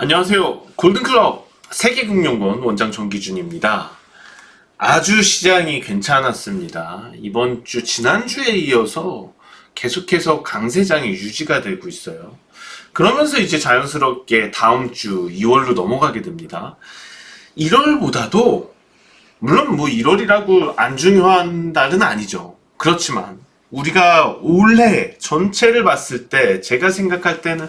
안녕하세요. 골든클럽 세계금융원 원장 정기준입니다. 아주 시장이 괜찮았습니다. 이번 주, 지난주에 이어서 계속해서 강세장이 유지가 되고 있어요. 그러면서 이제 자연스럽게 다음 주 2월로 넘어가게 됩니다. 1월보다도, 물론 뭐 1월이라고 안 중요한 달은 아니죠. 그렇지만, 우리가 올해 전체를 봤을 때, 제가 생각할 때는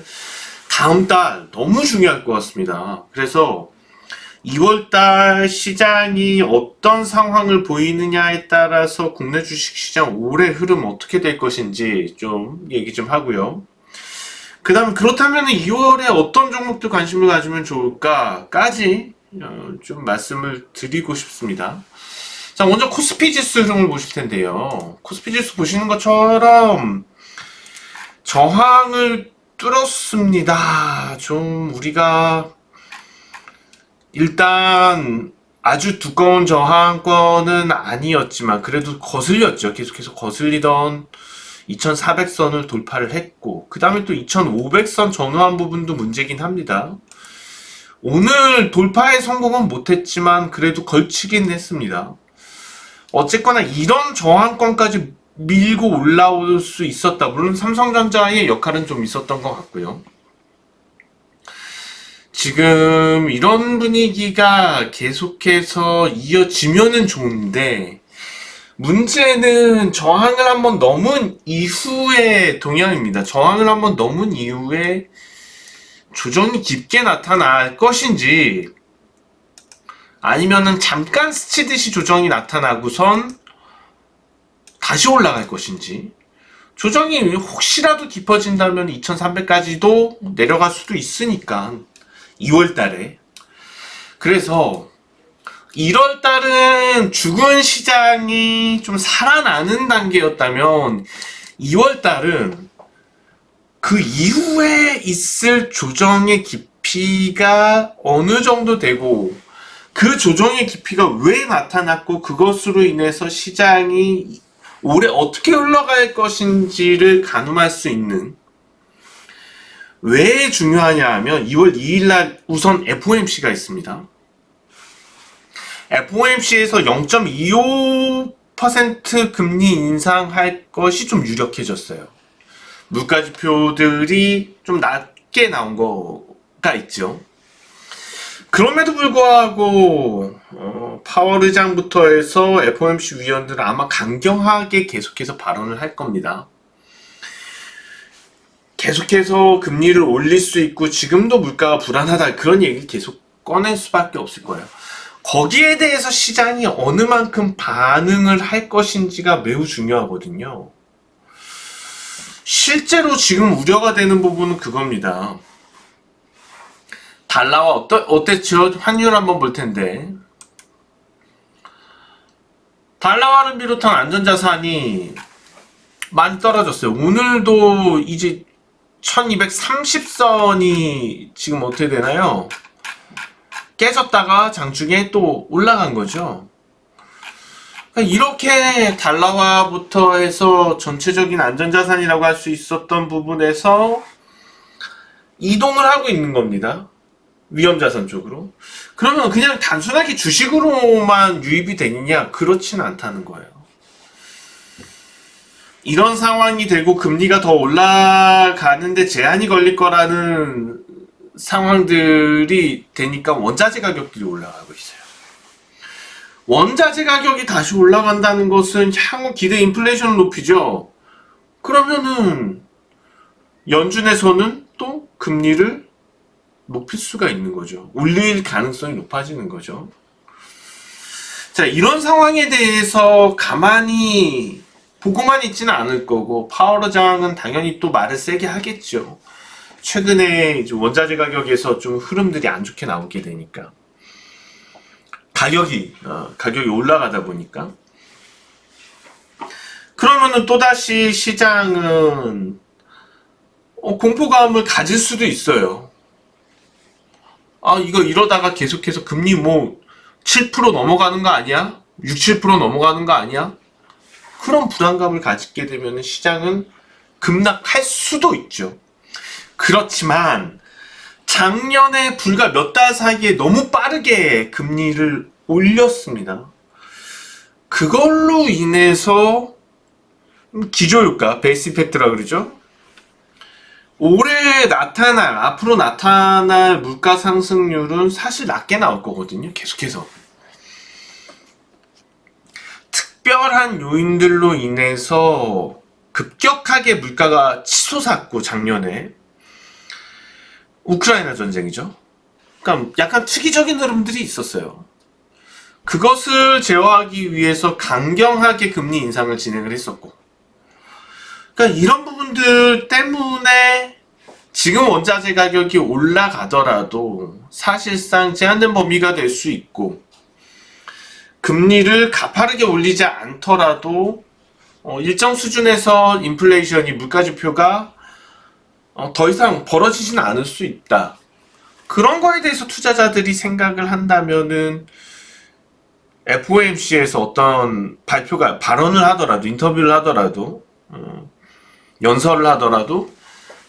다음 달 너무 중요할 것 같습니다. 그래서 2월달 시장이 어떤 상황을 보이느냐에 따라서 국내 주식 시장 올해 흐름 어떻게 될 것인지 좀 얘기 좀 하고요. 그 다음 그렇다면 2월에 어떤 종목들 관심을 가지면 좋을까까지 어, 좀 말씀을 드리고 싶습니다. 자, 먼저 코스피 지수 흐름을 보실 텐데요. 코스피 지수 보시는 것처럼 저항을 뚫었습니다. 좀 우리가 일단 아주 두꺼운 저항권은 아니었지만 그래도 거슬렸죠. 계속해서 거슬리던 2400선을 돌파를 했고 그 다음에 또 2500선 전후한 부분도 문제긴 합니다. 오늘 돌파에 성공은 못했지만 그래도 걸치긴 했습니다. 어쨌거나 이런 저항권까지 밀고 올라올 수 있었다. 물론 삼성전자의 역할은 좀 있었던 것 같고요. 지금 이런 분위기가 계속해서 이어지면은 좋은데, 문제는 저항을 한번 넘은 이후의 동향입니다. 저항을 한번 넘은 이후에 조정이 깊게 나타날 것인지, 아니면은 잠깐 스치듯이 조정이 나타나고선 다시 올라갈 것인지. 조정이 혹시라도 깊어진다면 2300까지도 내려갈 수도 있으니까 2월 달에. 그래서 1월 달은 죽은 시장이 좀 살아나는 단계였다면 2월 달은 그 이후에 있을 조정의 깊이가 어느 정도 되고 그 조정의 깊이가 왜 나타났고 그것으로 인해서 시장이 올해 어떻게 흘러갈 것인지를 가늠할 수 있는 왜 중요하냐 하면 2월 2일 날 우선 FOMC가 있습니다. FOMC에서 0.25% 금리 인상할 것이 좀 유력해졌어요. 물가 지표들이 좀 낮게 나온 거가 있죠. 그럼에도 불구하고 어, 파월 의장부터 해서 FOMC 위원들은 아마 강경하게 계속해서 발언을 할 겁니다. 계속해서 금리를 올릴 수 있고 지금도 물가가 불안하다 그런 얘기를 계속 꺼낼 수밖에 없을 거예요. 거기에 대해서 시장이 어느 만큼 반응을 할 것인지가 매우 중요하거든요. 실제로 지금 우려가 되는 부분은 그겁니다. 달러와 어떠, 어땠죠? 환율 한번 볼 텐데. 달러화를 비롯한 안전자산이 많이 떨어졌어요. 오늘도 이제 1230선이 지금 어떻게 되나요? 깨졌다가 장중에 또 올라간 거죠. 그러니까 이렇게 달러화부터 해서 전체적인 안전자산이라고 할 수 있었던 부분에서 이동을 하고 있는 겁니다. 위험자산 쪽으로. 그러면 그냥 단순하게 주식으로만 유입이 되느냐? 그렇지는 않다는 거예요. 이런 상황이 되고 금리가 더 올라가는데 제한이 걸릴 거라는 상황들이 되니까 원자재 가격들이 올라가고 있어요. 원자재 가격이 다시 올라간다는 것은 향후 기대 인플레이션을 높이죠. 그러면은 연준에서는 또 금리를 높일 수가 있는 거죠. 올릴 가능성이 높아지는 거죠. 자, 이런 상황에 대해서 가만히 보고만 있지는 않을 거고, 파워러 장은 당연히 또 말을 세게 하겠죠. 최근에 원자재 가격에서 좀 흐름들이 안 좋게 나오게 되니까. 가격이, 어, 가격이 올라가다 보니까. 그러면은 또다시 시장은 어, 공포감을 가질 수도 있어요. 아, 이거 이러다가 계속해서 금리 뭐 7% 넘어가는 거 아니야? 6, 7% 넘어가는 거 아니야? 그런 불안감을 가지게 되면 시장은 급락할 수도 있죠. 그렇지만 작년에 불과 몇 달 사이에 너무 빠르게 금리를 올렸습니다. 그걸로 인해서 기조효과, 베이스 이펙트라 그러죠. 올해 나타날, 앞으로 나타날 물가 상승률은 사실 낮게 나올 거거든요. 계속해서. 특별한 요인들로 인해서 급격하게 물가가 치솟았고, 작년에. 우크라이나 전쟁이죠. 그러니까 약간 특이적인 흐름들이 있었어요. 그것을 제어하기 위해서 강경하게 금리 인상을 진행을 했었고. 그러니까 이런 부분들 때문에 지금 원자재 가격이 올라가더라도 사실상 제한된 범위가 될 수 있고 금리를 가파르게 올리지 않더라도 어, 일정 수준에서 인플레이션이 물가지표가 어, 더 이상 벌어지지는 않을 수 있다. 그런 거에 대해서 투자자들이 생각을 한다면은 FOMC에서 어떤 발표가 발언을 하더라도 인터뷰를 하더라도 어, 연설을 하더라도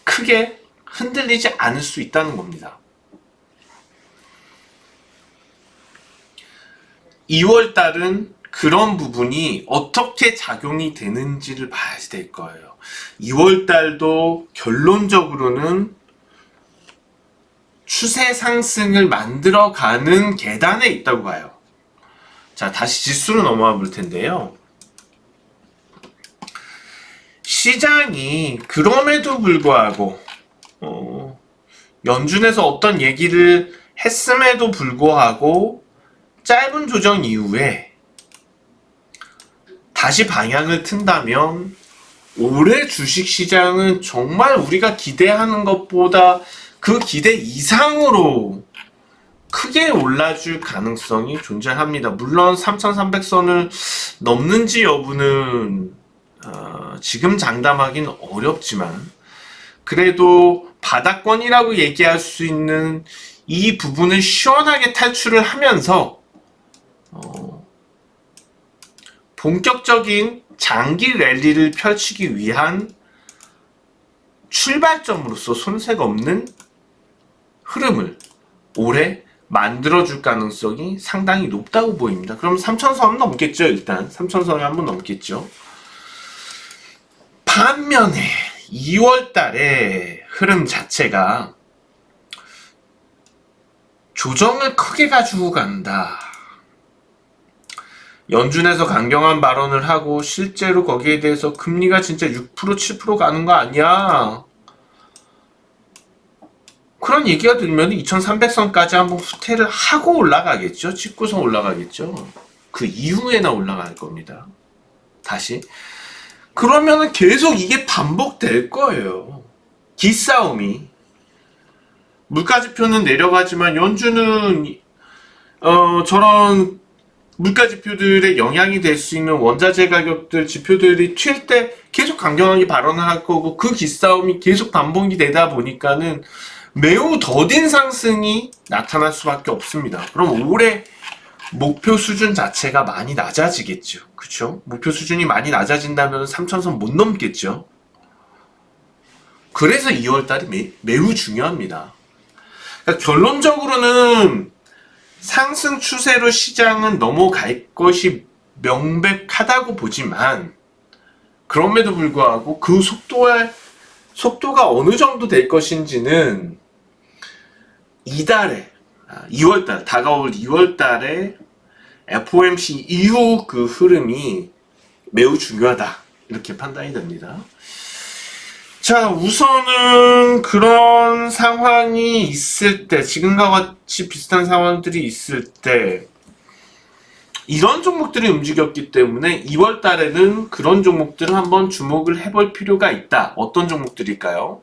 크게 흔들리지 않을 수 있다는 겁니다. 2월 달은 그런 부분이 어떻게 작용이 되는지를 봐야 될 거예요. 2월 달도 결론적으로는 추세 상승을 만들어가는 계단에 있다고 봐요. 자, 다시 지수로 넘어가 볼 텐데요. 시장이 그럼에도 불구하고 어, 연준에서 어떤 얘기를 했음에도 불구하고 짧은 조정 이후에 다시 방향을 튼다면 올해 주식 시장은 정말 우리가 기대하는 것보다 그 기대 이상으로 크게 올라줄 가능성이 존재합니다. 물론 3,300선을 넘는지 여부는 어, 지금 장담하기는 어렵지만 그래도 바닥권이라고 얘기할 수 있는 이 부분을 시원하게 탈출을 하면서 어, 본격적인 장기 랠리를 펼치기 위한 출발점으로서 손색 없는 흐름을 올해 만들어줄 가능성이 상당히 높다고 보입니다. 그럼 3천선 넘겠죠, 일단. 3천선을 한번 넘겠죠. 반면에 2월 달에 흐름 자체가 조정을 크게 가지고 간다. 연준에서 강경한 발언을 하고 실제로 거기에 대해서 금리가 진짜 6% 7% 가는 거 아니야. 그런 얘기가 들면 2300선까지 한번 후퇴를 하고 올라가겠죠. 찍고서 올라가겠죠. 그 이후에나 올라갈 겁니다. 다시. 그러면은 계속 이게 반복될 거예요. 기싸움이. 물가지표는 내려가지만 연준은 어, 저런 물가지표들의 영향이 될 수 있는 원자재 가격들 지표들이 튈 때 계속 강경하게 발언을 할 거고 그 기싸움이 계속 반복이 되다 보니까는 매우 더딘 상승이 나타날 수밖에 없습니다. 그럼 올해 목표 수준 자체가 많이 낮아지겠죠. 그쵸? 목표 수준이 많이 낮아진다면 3천선 못 넘겠죠. 그래서 2월달이 매, 매우 중요합니다. 그러니까 결론적으로는 상승 추세로 시장은 넘어갈 것이 명백하다고 보지만 그럼에도 불구하고 그 속도에 속도가 어느 정도 될 것인지는 이달에 2월달 다가올 2월달에 FOMC 이후 그 흐름이 매우 중요하다 이렇게 판단이 됩니다. 자 우선은 그런 상황이 있을 때 지금과 같이 비슷한 상황들이 있을 때 이런 종목들이 움직였기 때문에 2월 달에는 그런 종목들을 한번 주목을 해볼 필요가 있다. 어떤 종목들일까요?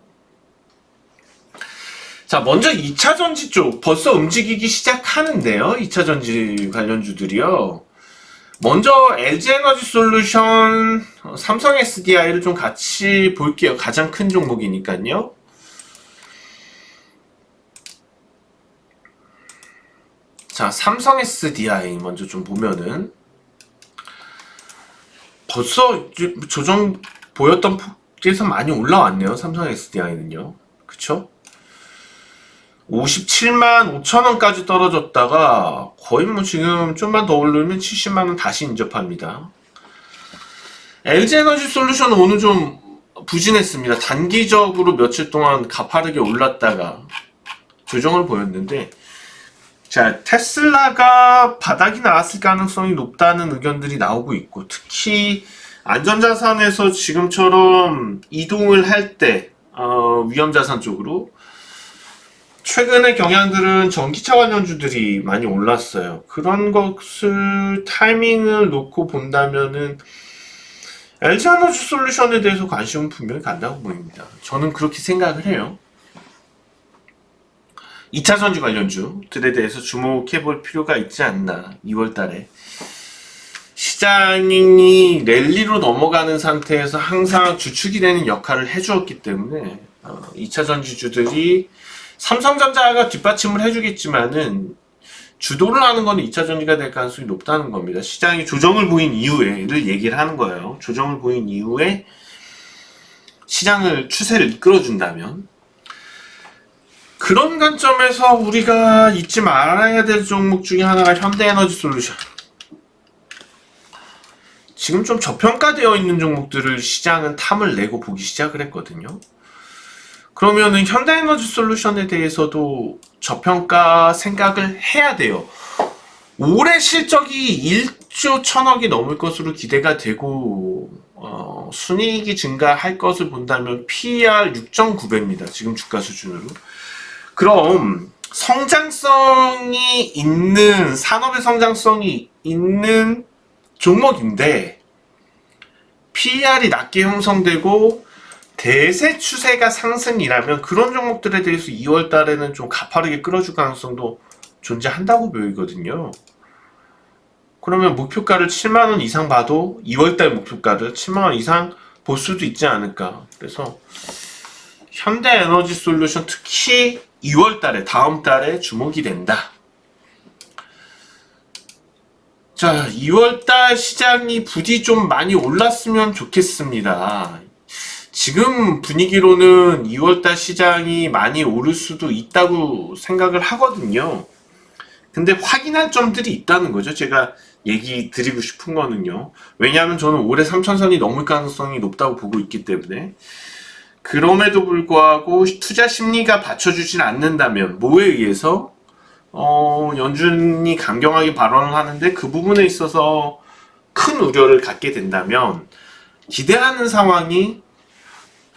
자, 먼저 2차 전지 쪽 벌써 움직이기 시작하는데요. 2차 전지 관련주들이요. 먼저 LG 에너지 솔루션, 어, 삼성 SDI를 좀 같이 볼게요. 가장 큰 종목이니까요. 자, 삼성 SDI 먼저 좀 보면은 벌써 조정 보였던 폭에서 많이 올라왔네요. 삼성 SDI는요. 그쵸? 57만 5천 원까지 떨어졌다가 거의 뭐 지금 좀만 더 오르면 70만 원 다시 인접합니다. LG 에너지 솔루션은 오늘 좀 부진했습니다. 단기적으로 며칠 동안 가파르게 올랐다가 조정을 보였는데 자 테슬라가 바닥이 나왔을 가능성이 높다는 의견들이 나오고 있고 특히 안전자산에서 지금처럼 이동을 할때 어, 위험자산 쪽으로 최근의 경향들은 전기차 관련주들이 많이 올랐어요. 그런 것을 타이밍을 놓고 본다면은 LG 하나주 솔루션에 대해서 관심은 분명히 간다고 보입니다. 저는 그렇게 생각을 해요. 2차 전지 관련주들에 대해서 주목해 볼 필요가 있지 않나 2월 달에 시장이 랠리로 넘어가는 상태에서 항상 주축이 되는 역할을 해주었기 때문에 어, 2차 전지주들이 삼성전자가 뒷받침을 해주겠지만은 주도를 하는 거는 2차 전지가 될 가능성이 높다는 겁니다. 시장이 조정을 보인 이후에를 얘기를 하는 거예요. 조정을 보인 이후에 시장을 추세를 이끌어준다면 그런 관점에서 우리가 잊지 말아야 될 종목 중에 하나가 현대에너지 솔루션. 지금 좀 저평가되어 있는 종목들을 시장은 탐을 내고 보기 시작을 했거든요. 그러면은 현대에너지 솔루션에 대해서도 저평가 생각을 해야 돼요. 올해 실적이 1조 천억이 넘을 것으로 기대가 되고 어, 순이익이 증가할 것을 본다면 PER 6.9배입니다. 지금 주가 수준으로. 그럼 성장성이 있는 산업의 성장성이 있는 종목인데 PER이 낮게 형성되고 대세 추세가 상승이라면 그런 종목들에 대해서 2월 달에는 좀 가파르게 끌어줄 가능성도 존재한다고 보이거든요. 그러면 목표가를 7만 원 이상 봐도 2월 달 목표가를 7만 원 이상 볼 수도 있지 않을까. 그래서 현대 에너지 솔루션 특히 2월 달에 다음 달에 주목이 된다. 자, 2월 달 시장이 부디 좀 많이 올랐으면 좋겠습니다. 지금 분위기로는 2월달 시장이 많이 오를 수도 있다고 생각을 하거든요. 근데 확인할 점들이 있다는 거죠. 제가 얘기 드리고 싶은 거는요. 왜냐하면 저는 올해 3천선이 넘을 가능성이 높다고 보고 있기 때문에. 그럼에도 불구하고 투자 심리가 받쳐주진 않는다면 뭐에 의해서 어, 연준이 강경하게 발언을 하는데 그 부분에 있어서 큰 우려를 갖게 된다면 기대하는 상황이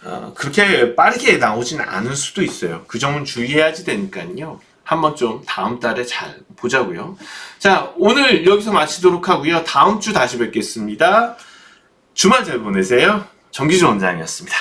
어, 그렇게 빠르게 나오지는 않을 수도 있어요. 그 점은 주의해야지 되니까요. 한번 좀 다음 달에 잘 보자고요. 자, 오늘 여기서 마치도록 하고요. 다음 주 다시 뵙겠습니다. 주말 잘 보내세요. 정기준 원장이었습니다.